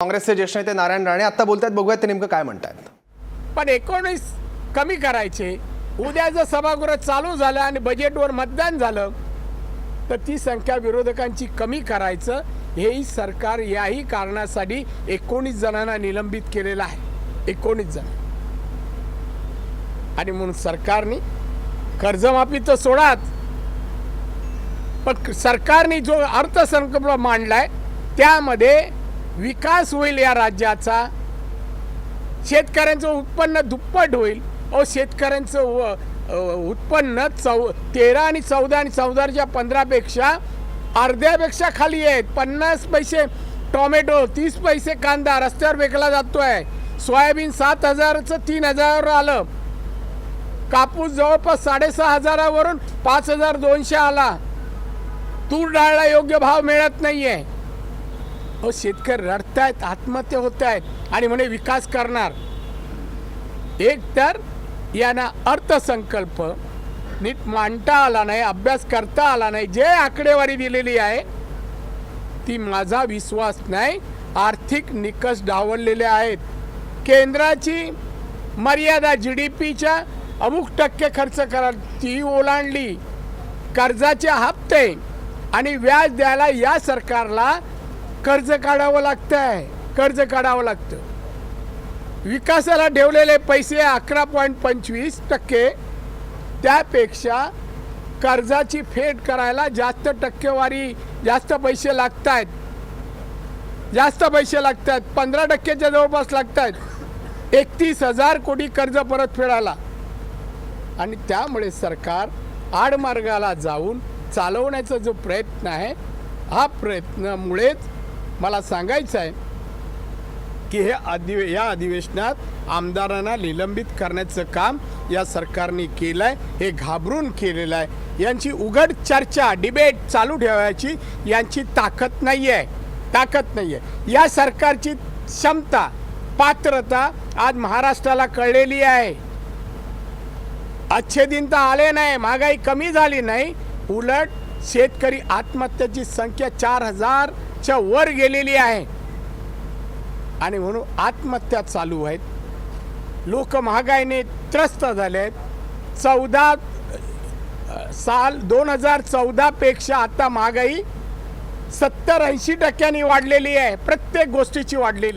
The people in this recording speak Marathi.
काँग्रेसचे ज्येष्ठ नेते नारायण राणे आता बोलतात बघूयात ते नेमकं काय म्हणतात पण एकोणीस कमी करायचे उद्या जर सभागृह चालू झालं आणि बजेटवर मतदान झालं तर ती संख्या विरोधकांची कमी करायचं हेही सरकार याही कारणासाठी एकोणीस जणांना निलंबित केलेलं आहे. एकोणीस जण. आणि म्हणून सरकारने कर्जमाफी तर सोडाच पण सरकारने जो अर्थसंकल्प मांडलाय त्यामध्ये विकास होईल या राज्याचा. शेतकऱ्यांचं उत्पन्न दुप्पट होईल. अहो शेतकऱ्यांचं व- उत्पन्न चौ तेरा आणि चौदा आणि चौदाच्या पंधरापेक्षा अर्ध्यापेक्षा खाली आहेत. पन्नास पैसे टोमॅटो तीस पैसे कांदा रस्त्यावर विकला आहे सोयाबीन सात हजारचं तीन हजारावर आलं. कापूस जवळपास साडेसहा हजारावरून पाच हजार दोनशे आला. तूर डाळला योग्य भाव मिळत नाही आहे अहो शेतकरी रडतायत आत्महत्या होत आहेत आणि म्हणे विकास करणार. एक तर यांना अर्थसंकल्प नीट मांडता आला नाही अभ्यास करता आला नाही जे आकडेवारी दिलेली आहे ती माझा विश्वास नाही. आर्थिक निकष डावललेले आहेत. केंद्राची मर्यादा जी डी पीच्या अमुक टक्के खर्च करा ती ओलांडली. कर्जाचे हप्ते आणि व्याज द्यायला या सरकारला कर्ज काढावं लागतं आहे कर्ज काढावं लागतं. विकासाला ठेवलेले पैसे अकरा पॉईंट पंचवीस टक्के. त्यापेक्षा कर्जाची फेड करायला जास्त टक्केवारी जास्त पैसे लागत आहेत जास्त पैसे लागत आहेत पंधरा टक्क्याच्या जवळपास लागत आहेत एकतीस हजार कोटी कर्ज परत फेडायला. आणि त्यामुळे सरकार आडमार्गाला जाऊन चालवण्याचा जो प्रयत्न आहे हा प्रयत्नामुळेच मला सांगायचं आहे की हे अधिवे या अधिवेशनात आमदारांना निलंबित करण्याचं काम या सरकारने केलं आहे हे घाबरून केलेलं आहे. यांची उघड चर्चा डिबेट चालू ठेवायची यांची ताकद नाही आहे ताकद नाही आहे या सरकारची क्षमता पात्रता आज महाराष्ट्राला कळलेली आहे. अच्छे दिन तर आले नाही महागाई कमी झाली नाही उलट शेतकरी आत्महत्याची संख्या चार हजारच्या वर गेलेली आहे. आणि म्हणून आत्महत्या चालू आहेत. लोक महागाईने त्रस्त झाले आहेत. चौदा साल दोन हजार चौदापेक्षा आता महागाई सत्तर ऐंशी टक्क्यांनी वाढलेली आहे. प्रत्येक गोष्टीची वाढलेली आहे.